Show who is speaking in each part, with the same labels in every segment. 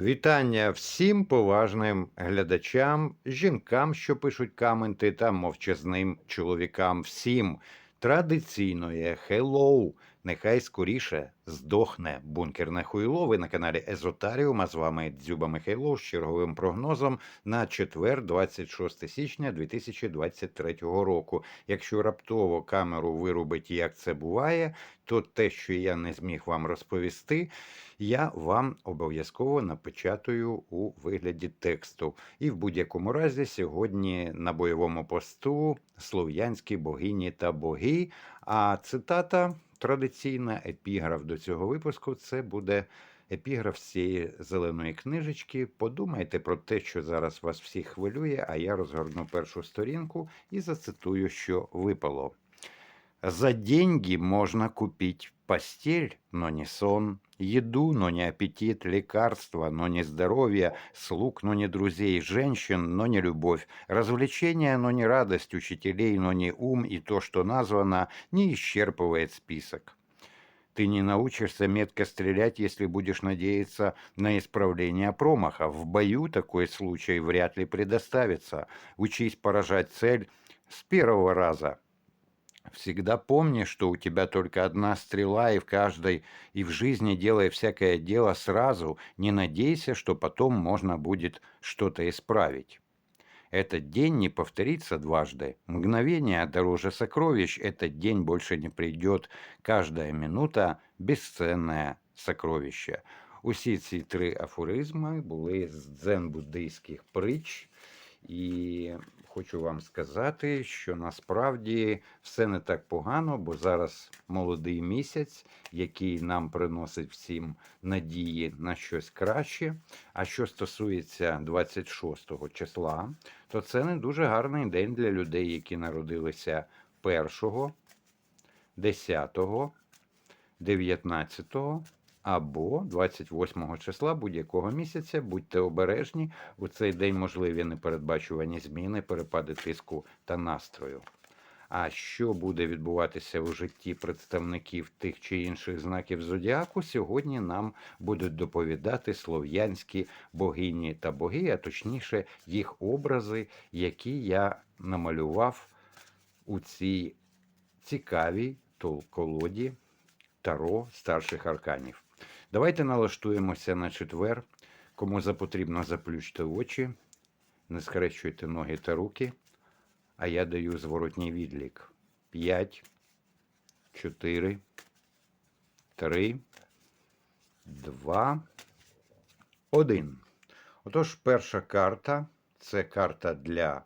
Speaker 1: Вітання всім поважним глядачам, жінкам, що пишуть коменти, та мовчазним чоловікам. Всім традиційної хеллоу. Нехай скоріше здохне бункерне хуйло. Ви на каналі Езотаріум. А з вами Дзюба Михайло з черговим прогнозом на четвер, 26 січня 2023 року. Якщо раптово камеру вирубить, як це буває, то те, що я не зміг вам розповісти, я вам обов'язково напечатаю у вигляді тексту. І в будь-якому разі сьогодні на бойовому посту слов'янські богині та боги. А цитата традиційна епіграф до цього випуску це буде. Епіграф з цієї зеленої книжечки. Подумайте про те, що зараз вас всіх хвилює, а я розгорну першу сторінку і зацитую, що випало. За деньги можно купить постель, но не сон, еду, но не аппетит, лекарства, но не здоровье, слуг, но не друзей, женщин, но не любовь, развлечения, но не радость, учителей, но не ум, и то, что названо, не исчерпывает список. Ты не научишься метко стрелять, если будешь надеяться на исправление промаха. В бою такой случай вряд ли предоставится. Учись поражать цель с первого раза. Всегда помни, что у тебя только одна стрела, и в каждой, и в жизни делай всякое дело сразу, не надейся, что потом можно будет что-то исправить. Этот день не повторится дважды. Мгновение дороже сокровищ, этот день больше не придет. Каждая минута – безценное сокровище. Усі ці три афоризми були з дзен-буддийських притч, і хочу вам сказати, що насправді все не так погано, бо зараз молодий місяць, який нам приносить всім надії на щось краще. А що стосується 26 числа, то це не дуже гарний день для людей, які народилися 1, 10, 19 або 28 числа будь-якого місяця. Будьте обережні, у цей день можливі непередбачувані зміни, перепади тиску та настрою. А що буде відбуватися у житті представників тих чи інших знаків зодіаку, сьогодні нам будуть доповідати слов'янські богині та боги, а точніше їх образи, які я намалював у цій цікавій колоді Таро старших арканів. Давайте налаштуємося на четвер. Кому запотрібно, заплющте очі, не скрещуйте ноги та руки. А я даю зворотній відлік. 5, 4, 3, 2, 1. Отож, перша карта це карта для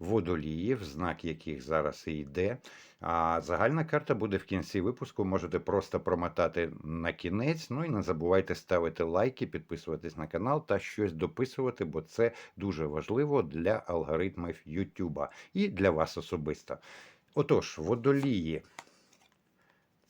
Speaker 1: водоліїв, знак яких зараз і йде. А загальна карта буде в кінці випуску. Можете просто промотати на кінець. Ну і не забувайте ставити лайки, підписуватись на канал та щось дописувати, бо це дуже важливо для алгоритмів Ютуба і для вас особисто. Отож, водолії.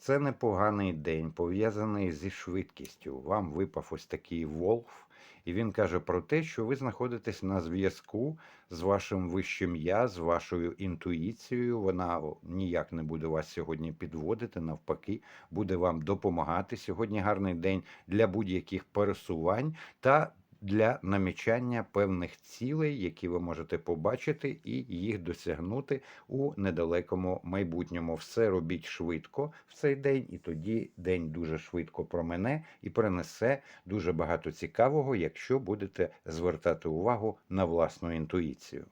Speaker 1: Це непоганий день, пов'язаний зі швидкістю. Вам випав ось такий волф. І він каже про те, що ви знаходитесь на зв'язку з вашим вищим я, з вашою інтуїцією. Вона ніяк не буде вас сьогодні підводити, навпаки, буде вам допомагати. Сьогодні гарний день для будь-яких пересувань та для намічання певних цілей, які ви можете побачити, і їх досягнути у недалекому майбутньому. Все робіть швидко в цей день, і тоді день дуже швидко промене і принесе дуже багато цікавого, якщо будете звертати увагу на власну інтуїцію.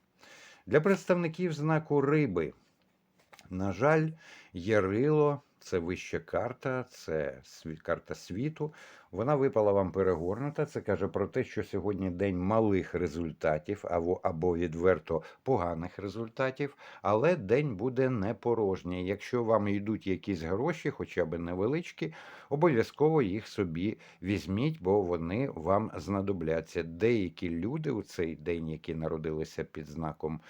Speaker 1: Для представників знаку риби, на жаль, Ярило це вища карта, це карта світу. Вона випала вам перегорнута. Це каже про те, що сьогодні день малих результатів або або відверто поганих результатів, але день буде не порожній. Якщо вам йдуть якісь гроші, хоча б невеличкі, обов'язково їх собі візьміть, бо вони вам знадобляться. Деякі люди у цей день, які народилися під знаком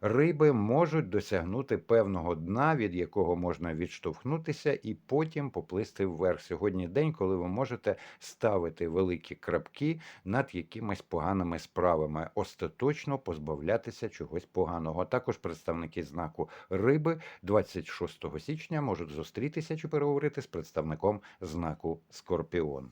Speaker 1: риби можуть досягнути певного дна, від якого можна відштовхнутися, і потім поплисти вверх. Сьогодні день, коли ви можете ставити великі крапки над якимись поганими справами, остаточно позбавлятися чогось поганого. Також представники знаку риби 26 січня можуть зустрітися чи переговорити з представником знаку Скорпіон.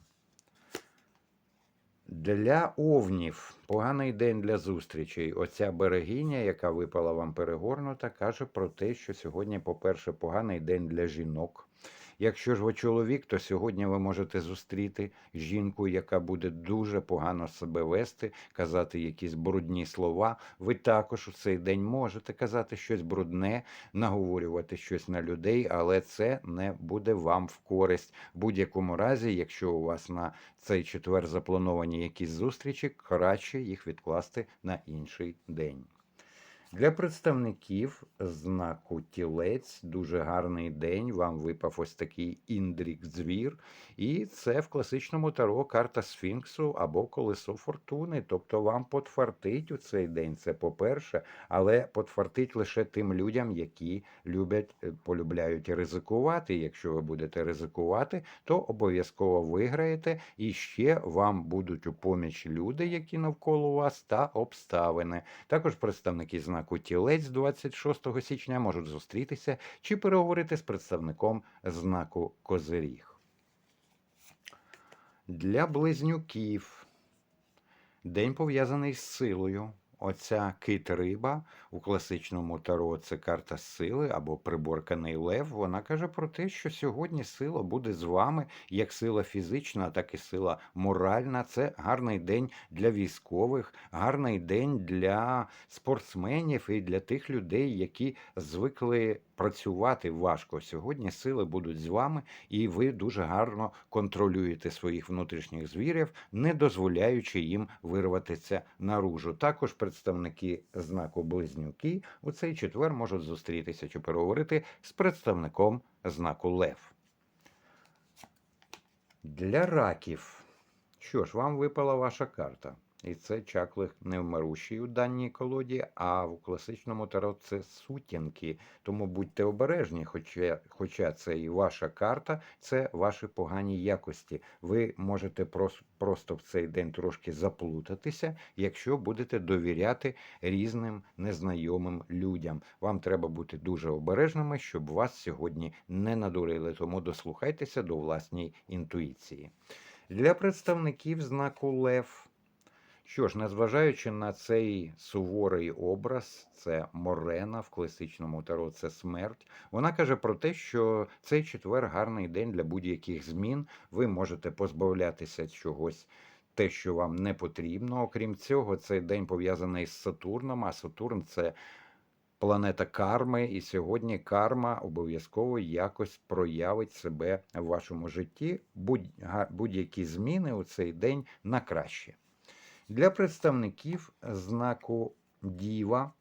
Speaker 1: Для овнів поганий день для зустрічей. Оця берегиня, яка випала вам перегорнута, каже про те, що сьогодні, по-перше, поганий день для жінок. Якщо ж ви чоловік, то сьогодні ви можете зустріти жінку, яка буде дуже погано себе вести, казати якісь брудні слова. Ви також у цей день можете казати щось брудне, наговорювати щось на людей, але це не буде вам в користь. В будь-якому разі, якщо у вас на цей четвер заплановані якісь зустрічі, краще їх відкласти на інший день. Для представників знаку тілець дуже гарний день. Вам випав ось такий індрік звір. І це в класичному таро карта Сфінксу або колесо фортуни. Тобто вам потфартить у цей день. Це по-перше, але потфартить лише тим людям, які люблять, е, полюбляють ризикувати. Якщо ви будете ризикувати, то обов'язково виграєте, і ще вам будуть у поміч люди, які навколо вас, та обставини. Також представники знаку тілець 26 січня можуть зустрітися чи переговорити з представником знаку Козиріг. Для близнюків день пов'язаний з силою. Оця кит-риба у класичному таро це карта сили або приборканий лев. Вона каже про те, що сьогодні сила буде з вами, як сила фізична, так і сила моральна. Це гарний день для військових, гарний день для спортсменів і для тих людей, які звикли працювати важко. Сьогодні сили будуть з вами, і ви дуже гарно контролюєте своїх внутрішніх звірів, не дозволяючи їм вирватися наружу. Також представники знаку близнюки у цей четвер можуть зустрітися чи переговорити з представником знаку Лев. Для раків. Що ж, вам випала ваша карта. І це чаклик невмирущий у даній колоді, а в класичному таро це сутінки. Тому будьте обережні, хоча, хоча це і ваша карта, це ваші погані якості. Ви можете прос, просто в цей день трошки заплутатися, якщо будете довіряти різним незнайомим людям. Вам треба бути дуже обережними, щоб вас сьогодні не надурили. Тому дослухайтеся до власній інтуїції. Для представників знаку Лев. Що ж, незважаючи на цей суворий образ, це Морена в класичному таро, це смерть. Вона каже про те, що цей четвер гарний день для будь-яких змін. Ви можете позбавлятися чогось. Те, що вам не потрібно, окрім цього, цей день пов'язаний з Сатурном, а Сатурн це планета карми, і сьогодні карма обов'язково якось проявить себе в вашому житті. Будь-які зміни у цей день на краще. Для представників знаку Діва.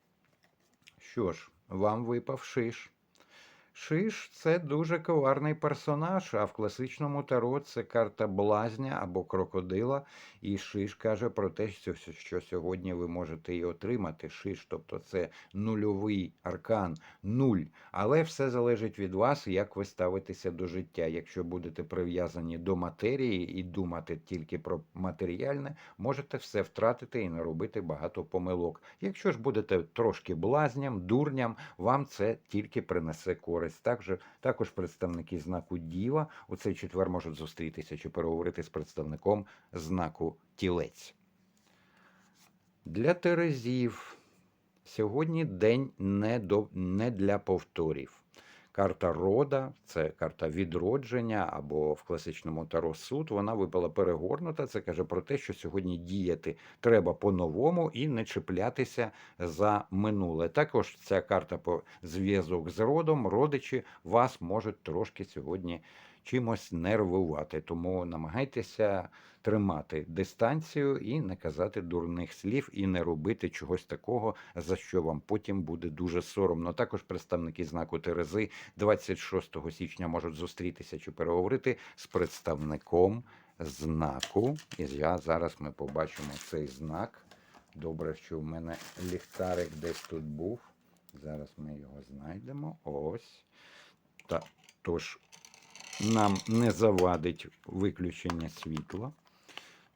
Speaker 1: Що ж, вам випав шиш. Шиш це дуже коварний персонаж, а в класичному таро це карта блазня або крокодила. І шиш каже про те, що, сьогодні ви можете і отримати шиш, тобто це нульовий аркан, нуль. Але все залежить від вас, як ви ставитеся до життя. Якщо будете прив'язані до матерії і думати тільки про матеріальне, можете все втратити і наробити багато помилок. Якщо ж будете трошки блазням, дурням, вам це тільки принесе користь. Також, також представники знаку Діва у цей четвер можуть зустрітися чи переговорити з представником знаку Тілець. Для Терезів сьогодні день не, до, не для повторів. Карта рода, це карта відродження, або в класичному таро суд, вона випала перегорнута. Це каже про те, що сьогодні діяти треба по-новому і не чіплятися за минуле. Також ця карта по зв'язок з родом, родичі вас можуть трошки сьогодні чимось нервувати. Тому намагайтеся тримати дистанцію і не казати дурних слів, і не робити чогось такого, за що вам потім буде дуже соромно. Також представники знаку Терези 26 січня можуть зустрітися чи переговорити з представником знаку. І зараз ми побачимо цей знак. Добре, що в мене ліхтарик десь тут був. Зараз ми його знайдемо. Ось. Та, тож, нам не завадить виключення світла.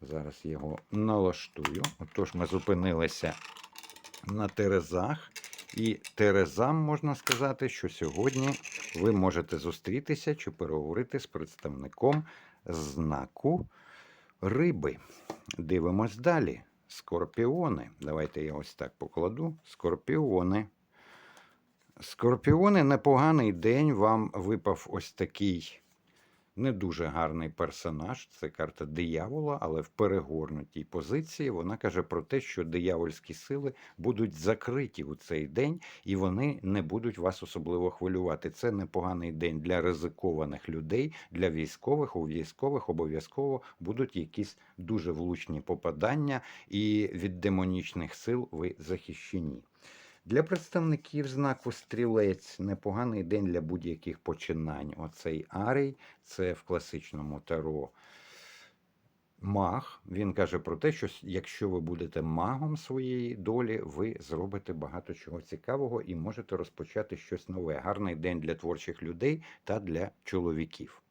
Speaker 1: Зараз його налаштую. Отож, ми зупинилися на Терезах. І Терезам можна сказати, що сьогодні ви можете зустрітися чи переговорити з представником знаку Риби. Дивимось далі. Скорпіони. Давайте я ось так покладу. Скорпіони. Скорпіони, непоганий день. Вам випав ось такий не дуже гарний персонаж. Це карта диявола, але в перегорнутій позиції вона каже про те, що диявольські сили будуть закриті у цей день, і вони не будуть вас особливо хвилювати. Це непоганий день для ризикованих людей, для військових. У військових обов'язково будуть якісь дуже влучні попадання, і від демонічних сил ви захищені. Для представників знаку стрілець непоганий день для будь-яких починань. Оцей арій це в класичному таро маг. Він каже про те, що якщо ви будете магом своєї долі, ви зробите багато чого цікавого і можете розпочати щось нове. Гарний день для творчих людей та для чоловіків.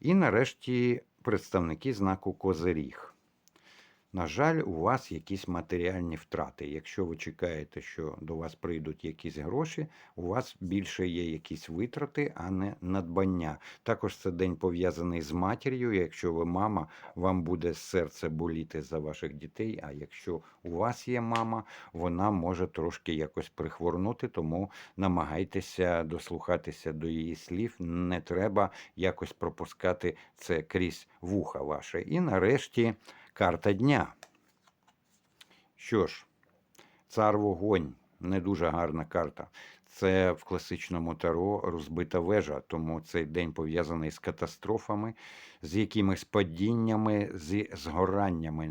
Speaker 1: І нарешті представники знаку Козиріг. На жаль, у вас якісь матеріальні втрати. Якщо ви чекаєте, що до вас прийдуть якісь гроші, у вас більше є якісь витрати, а не надбання. Також це день пов'язаний з матір'ю. Якщо ви мама, вам буде серце боліти за ваших дітей. А якщо у вас є мама, вона може трошки якось прихворнути, тому намагайтеся дослухатися до її слів. Не треба якось пропускати це крізь вуха ваше. І нарешті. Карта дня. Що ж, цар вогонь не дуже гарна карта. Це в класичному таро розбита вежа, тому цей день пов'язаний з катастрофами, з якимись падіннями, зі згораннями.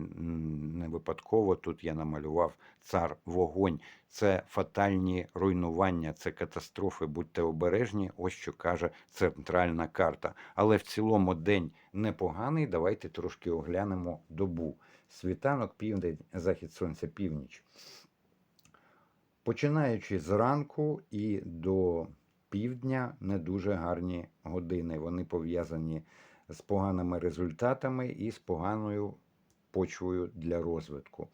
Speaker 1: Не випадково тут я намалював цар вогонь. Це фатальні руйнування, це катастрофи. Будьте обережні. Ось що каже центральна карта. Але в цілому день непоганий. Давайте трошки оглянемо добу. Світанок, південь, захід сонця, північ. Починаючи зранку і до півдня не дуже гарні години. Вони пов'язані з поганими результатами і з поганою почвою для розвитку.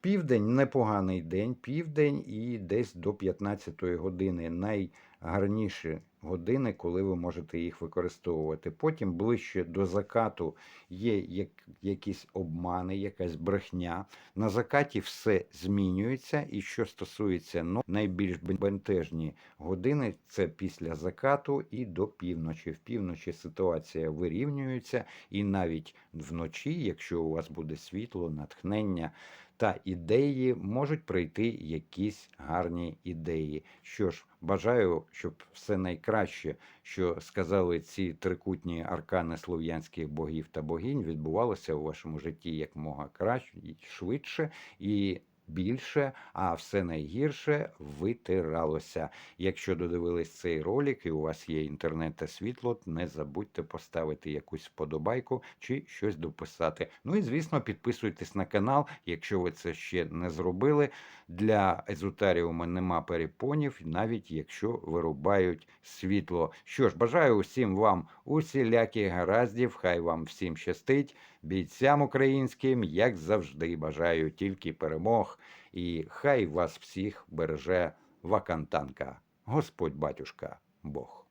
Speaker 1: Південь непоганий день, південь і десь до 15 години. Найгарніші години, коли ви можете їх використовувати. Потім ближче до закату є як, якісь обмани, якась брехня. На закаті все змінюється. І що стосується ну, найбільш бентежні години, це після закату і до півночі. В півночі ситуація вирівнюється, і навіть вночі, якщо у вас буде світло, натхнення та ідеї, можуть прийти якісь гарні ідеї. Що ж, бажаю, щоб все найкраще, що сказали ці трикутні аркани слов'янських богів та богинь, відбувалося у вашому житті якмога краще, швидше і більше, а все найгірше витиралося. Якщо додивились цей ролик і у вас є інтернет та світло, не забудьте поставити якусь вподобайку чи щось дописати. Ну і звісно, підписуйтесь на канал, якщо ви це ще не зробили. Для езотеріума нема перепонів, навіть якщо вирубають світло. Що ж, бажаю усім вам усіляких гараздів, хай вам всім щастить. Бійцям українським, як завжди, бажаю тільки перемог, і хай вас всіх береже вакантанка. Господь батюшка Бог.